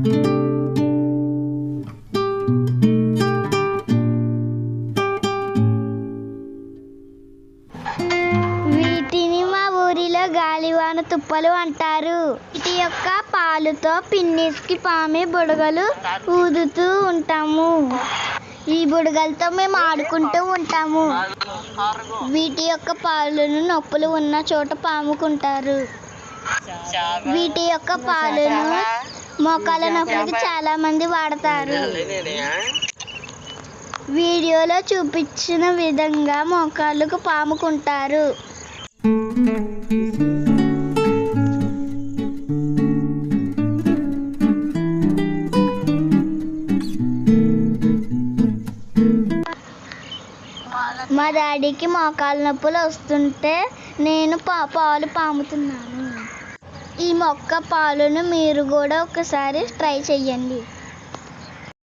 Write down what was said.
వీటిని మా ఊరిలో గాలివాన తుప్పలు అంటారు. వీటి యొక్క పాలుతో పిన్నిస్కి పామె బుడగలు ఊదుతూ ఉంటాము. ఈ బుడగలతో మేము ఆడుకుంటూ ఉంటాము. వీటి యొక్క పాలను నొప్పులు ఉన్న చోట పాముకుంటారు. వీటి యొక్క పాలను మోకాల నొప్పులకి చాలా మంది వాడతారు. వీడియోలో చూపించిన విధంగా మోకాళ్ళకు పాముకుంటారు మా డాడీకి మోకాళ్ళ నొప్పులు వస్తుంటే నేను పా పాలు పాముతున్నాను. ఈ మొక్క పాలను మీరు కూడా ఒకసారి ట్రై చేయండి